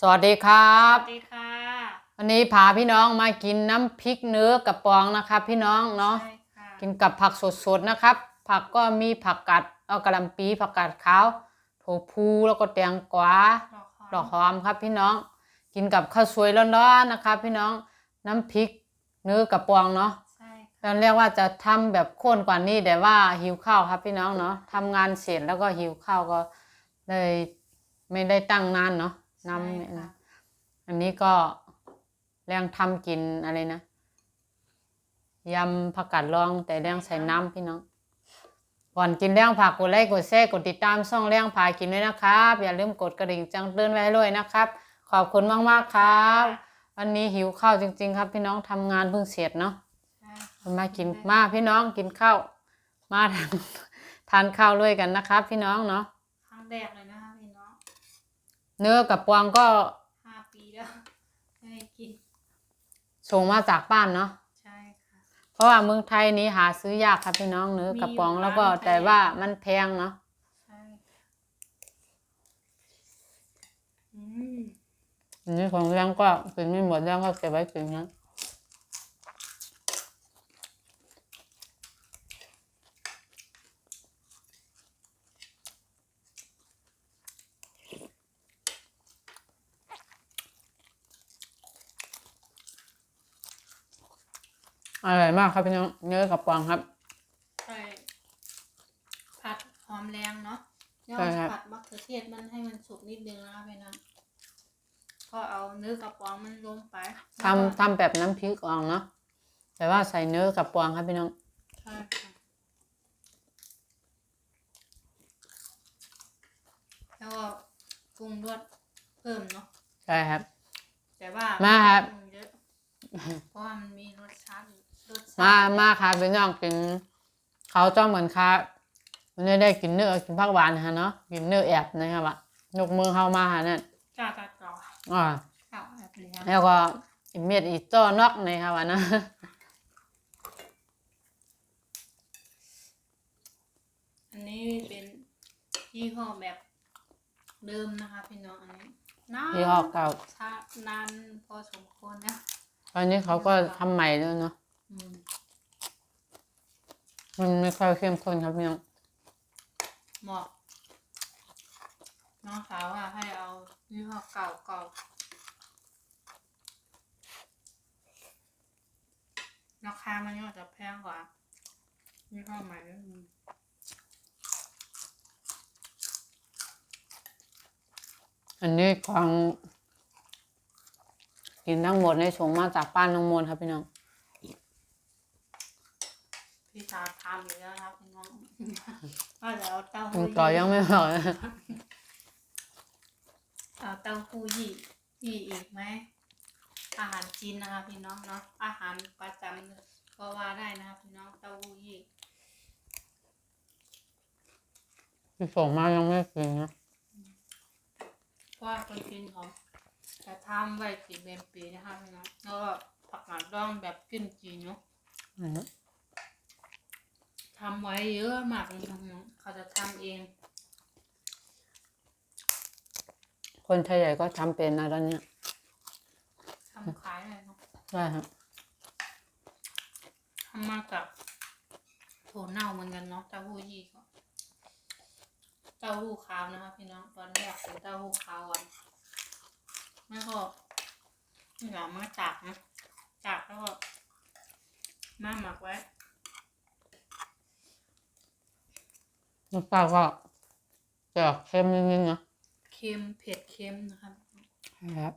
สวัสดีครัสบวัสดีค่ะ วันนี้พาพี่น้องมากินน้ำพริกเนื้อกระปองนะครับ พี่น้องเนาะ ใช่ค่ะกินกับผักสดๆนะครับ ผักก็มีผักกัดเอากระหลำปีผักกาดขาวโถพูแล้วก็แตงกวา ดอกหอมดอกหอมครับพี่น้อง กินกับข้าวสวยร้อนๆนะครับ พี่น้อง น้ำพริกเนื้อกระปองเนาะ ใช่ตอนแรกว่าจะทำแบบข้นกว่านี้แต่ว่าหิวข้าวครับพี่น้องเนาะทำงานเสร็จแล้วก็หิวข้าวก็เลยไม่ได้ตั้งนานเนาะ น้ำใช่เนี่ยค่ะนะอันนี้ก็แรงทำกินอะไรนะยำผักกาดรองแต่แรงใส่น้ำพี่น้องก่อนกินแรงผักกดไลค์กดแชร์กดติดตามช่องแรงพากินด้วยนะครับ อย่าลืมกดกระดิ่งจังเตือนไว้ให้ด้วยนะครับ ขอบคุณมากๆครับวันนี้หิวข้าวจริง ๆ ครับ พี่น้องทำงานเพิ่งเสร็จเนาะใช่ค่ะมากินมาพี่น้องกินข้าวมาทานทานข้าวด้วยกันนะครับ พี่น้องเนาะครั้งแรกเลยนะคะพี่น้อง เนื้อกับปวงก็ห้าปีแล้วไม่ได้กินส่งมาจากบ้านเนาะใช่ค่ะ เพราะว่าเมืองไทยนี้หาซื้อยากครับพี่น้องเนื้อกับปวงมีอยู่แล้วก็ร้านแพงแต่ว่ามันแพงเนาะใช่อืม อันนี้ของเรื่องก็กินไม่หมดเรื่องก็เก็บไว้กินนะ อร่อยมากครับพี่น้องเนื้อกับปวงครับ ใช่ผัดหอมแรงเนาะย่อใช่ครับผัดมะเขือเทศมันให้มันสุกนิดนึงนะคะพี่น้องก็เอาเนื้อกระป๋องมันลงไปทำทำแบบน้ำพริกอ่องเนาะแต่ว่าใส่เนื้อกับปวงครับพี่น้องใช่ค่ะแล้วก็ปรุงรสเพิ่มเนาะใช่ครับ แต่ว่ามาครับปรุงเยอะเพราะว่ามันมีรสชาติรสชาติ มามาครับพี่น้องกินเขาจ้องเหมือนครับมันได้ได้กินเนื้อกินผักหวานฮะเนาะกินเนื้อแอบนะครับอะยกมือเข้ามาหานั่นจ้ากระต่ออ่าเก่าแบบเลี้ยงแล้วก็อีเม็ดอีจ้อนอกนะครับอะนะอันนี้เป็นยี่ห้อแบบเดิมนะคะพี่น้องอันนี้นานยี่ห้อเก่าช้านานพอสมควรนะตอนนี้เขาก็ทำใหม่แล้วเนาะอื มมันไม่ค่อยเข้มข้นครับพี่น้องเหมาะน้องสาวว่าให้เอายี่ห้อเก่าเก่าราคามันก็จะแพงกว่ายี่ห้อใหม่นิดนึงอันนี้ของกินทั้งหมดในส่งมาจากป้านน้องมนครับพี่น้อง พี่ชาทำอยู่แล้วครับพี่น้องก็จะเอาเต้ากิหู้นต่อยังไม่พอเลยเอาเต้าหู้ยี่ยี่อีกไหมอาหารจีนนะคะพี่น้องเนาะอาหารประจำก็ว่าได้นะคะพี่น้องเต้าหู้ยี่ที่ส่งมายังไม่กินนะเพราะว่าคนจีนเขาจะทำไว้กินเป็นปีนะคะพี่น้องแล้วก็ผักกาดดองแบบกินจีนเนาะอืม ทำไว้เยอะมากเลยพี่น้องเขาจะทำเอง คนไทยใหญ่ก็ทำเป็นนะตอนเนี้ยทำขายเลยเนาะใช่ครับทำมากับถั่วเน่าเหมือนกันเนาะเต้าหู้ยี่ก็เต้าหู้ขาวนะคะพี่น้องตอนแรกเป็นเต้าหู้ขาวก่อนแล้วก็นี่ก็มาจากนะจากแล้วก็มาหมักไว้ รสชาติก็จะออกเค็มนิดนึงนะเค็มเผ็ดเค็มนะครับ ครับ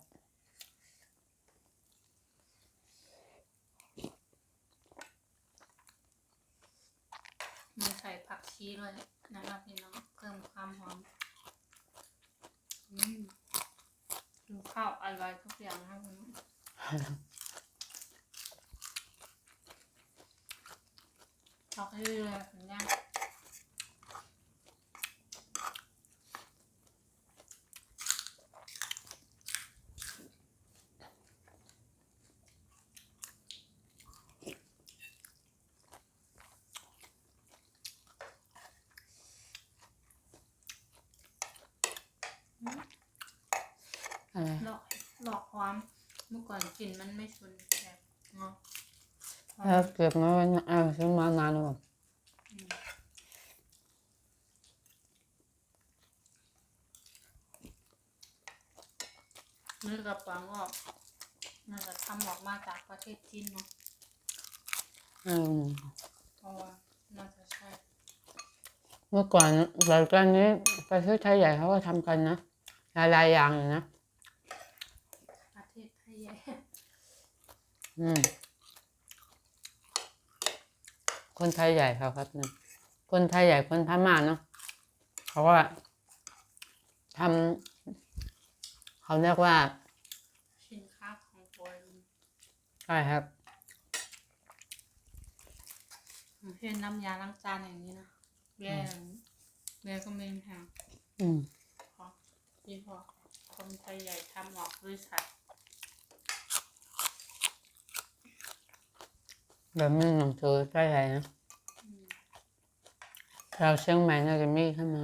มีใส่ผักชีด้วยนะครับพี่น้องเพิ่มความหอมอืมดูข้าวอร่อยทุกอย่างนะครับพี่น้องช็อกให้เลยๆสัญญา ก่อนกลิ่นมันไม่ชุนแบบเนาะเออเก็บมาไว้นะเออซื้อมานานแล้วแบบนี่กระป๋องก็น่าจะทำออกมาจากประเทศจีนเนาะอืมเพราะว่าน่าจะใช่เมื่อก่อนรายการนี้ประเทศไทยใหญ่เขาก็ทำกันนะหลายๆอย่างอยู่นะประเทศไทยใหญ่ อืม คนไทยใหญ่เขาครับนะคนไทยใหญ่คนพม่าเนาะเขาก็ทำเขาเรียกว่าสินค้าของตัวเองใช่ครับอย่างเช่นน้ำยาล้างจานอย่างนี้นะแบรนด์แบรนด์ก็ไม่แพงอืมเพราะที่พอคนไทยใหญ่ทำออกบริษัท แบบนี้หนังสือใช่ใหญ่นะเราเชียงใหม่น่าจะมีขึ้นมา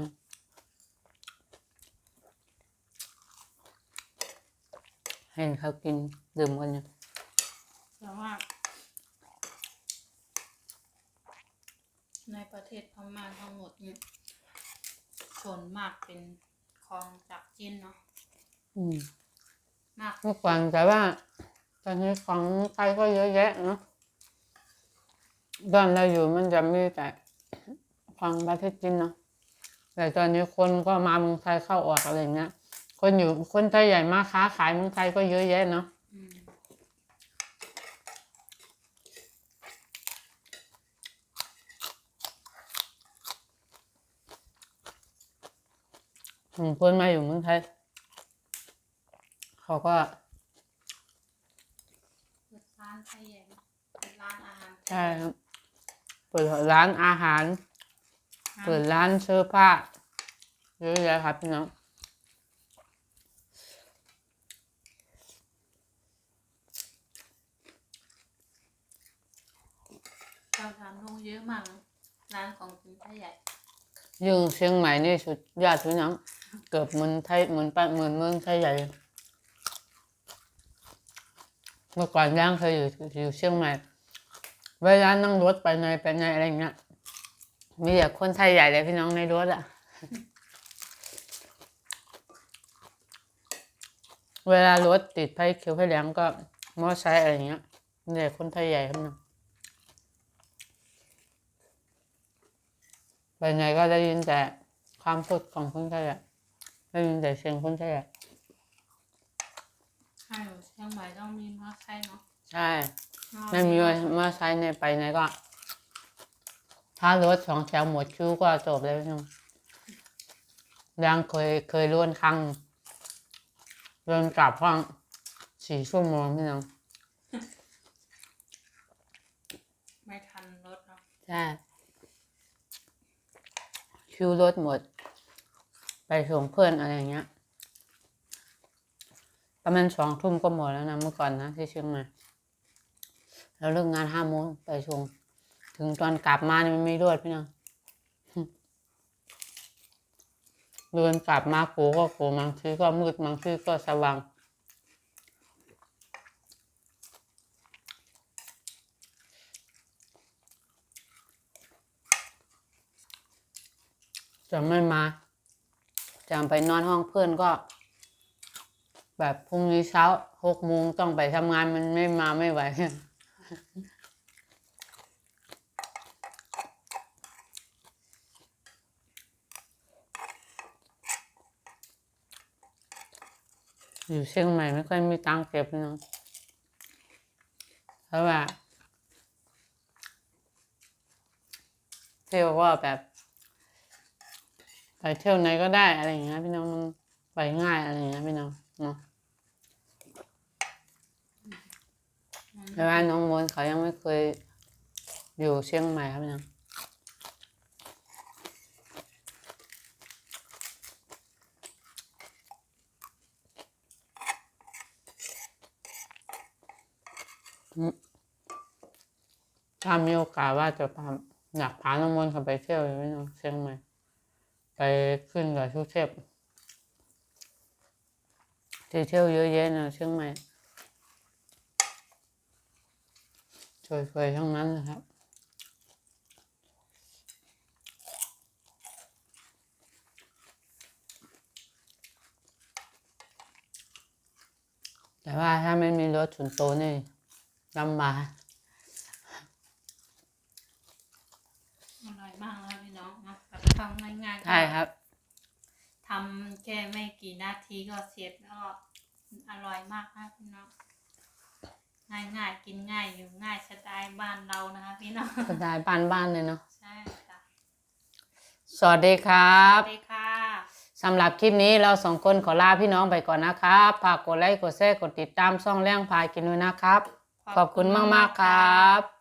เห็นเขากินดื่มกันอยู่แต่ว่า ในประเทศพม่าทั้งหมดเนี่ยส่วนมากเป็นของจากจีนเนาะอืมมาก เมื่อก่อนแต่ว่า ตอนนี้ของไทยก็เยอะแยะเนาะ ตอนเราอยู่มันจะมีแต่ของประเทศจีนเนาะแต่ตอนนี้คนก็มาเมืองไทยเข้าออกอะไรเงี้ย คนอยู่คนไทยใหญ่มาค้าขายเมืองไทยก็เยอะแยะเนาะอืมอืมคนมาอยู่เมืองไทย เขาก็เปิดร้านไทยใหญ่เนอะเปิดร้านอาหารใช่ครับเปิดร้านอาหารร้านเปิดร้านเสื้อผ้าเยอะแยะครับพี่น้องเราทำลงเยอะมากนะร้านของคนไทยใหญ่ยิ่งเชียงใหม่นี่สุดยอดพี่น้อง เกือบเหมือนไทยเหมือนปะเหมือนเมืองไทยใหญ่ เมื่อก่อนย่างเคยอยู่อยู่เชียงใหม่ เวลานั่งรถไปไหนไปไหนอะไรเงี้ยมีแต่คนไทยใหญ่เลยพี่น้องในรถอะเวลารถติดไฟเขียวไฟเหลืองก็มอไซค์อะไรเงี้ยมีแต่คนไทยใหญ่ครับน้องไปไหนก็ได้ยินแต่ความพูดของคนไทยอะได้ยินแต่เสียงคนไทยอะใช่เชียงใหม่ต้องมีมอไซค์เนาะใช่ ไม่มีมอไซค์ในไปไหนก็ ถ้ารถสองแถวหมดคิวก็จบเลยพี่น้องยังเคยเคยร่วนครั้งเดินกลับห้องสี่ชั่วโมงพี่น้องไม่ทันรถเนาะใช่คิวรถหมด ไปส่งเพื่อนอะไรอย่างเงี้ยประมาณสองทุ่มก็หมดแล้วนะเมื่อก่อนนะที่เชียงใหม่ แล้วเลิกงานห้าโมงไปส่งถึงตอนกลับมานี่มันไม่รวดพี่น้องเดินกลับมาโกก็โกบางทีก็มืดบางทีก็สว่างจะไม่มาจะไปนอนห้องเพื่อนก็ แบบพรุ่งนี้เช้าหกโมงต้องไปทำงานมันไม่มาไม่ไหว อยู่เชียงใหม่ไม่ค่อยมีตังเก็บเนาะเพราะว่าเที่ยวว่าแบบไปเที่ยวไหนก็ได้อะไรอย่างเงี้ยพี่น้องมันไปง่ายอะไรอย่างเงี้ยพี่น้องเนาะ แต่ว่าน้องมนเขายังไม่เคยอยู่เชียงใหม่ครับน้องถ้ามีโอกาสว่าจะพาอยากพาน้องมนเขาไปเที่ยวอยู่พี่น้องเชียงใหม่ ไปขึ้นกับชุเทพที่เที่ยวเยอะแยะนะเชียงใหม่ สวยๆทั้งนั้นนะครับ แต่ว่าถ้าไม่มีรถส่วนตัวนี่ลำบากอร่อยมากนะคะพี่น้องนะแบบทำง่ายๆก็ใช่ครับ ทำแค่ไม่กี่นาทีก็เสร็จแล้วก็อร่อยมากนะพี่น้อง ง่ายๆกินง่ายอยู่ง่ายสไตล์บ้านเรานะคะพี่น้องสไตล์บ้านๆเลยเนาะใช่ค่ะสวัสดีครัสบวัสดีค่ะสำหรับคลิปนี้เราสองคนขอลาพี่น้องไปก่อนนะครับฝากกดไลค์กดแชร์กดติดตามช่องเรื่องพากินด้วยนะครับ ขอบคุณมากๆครับ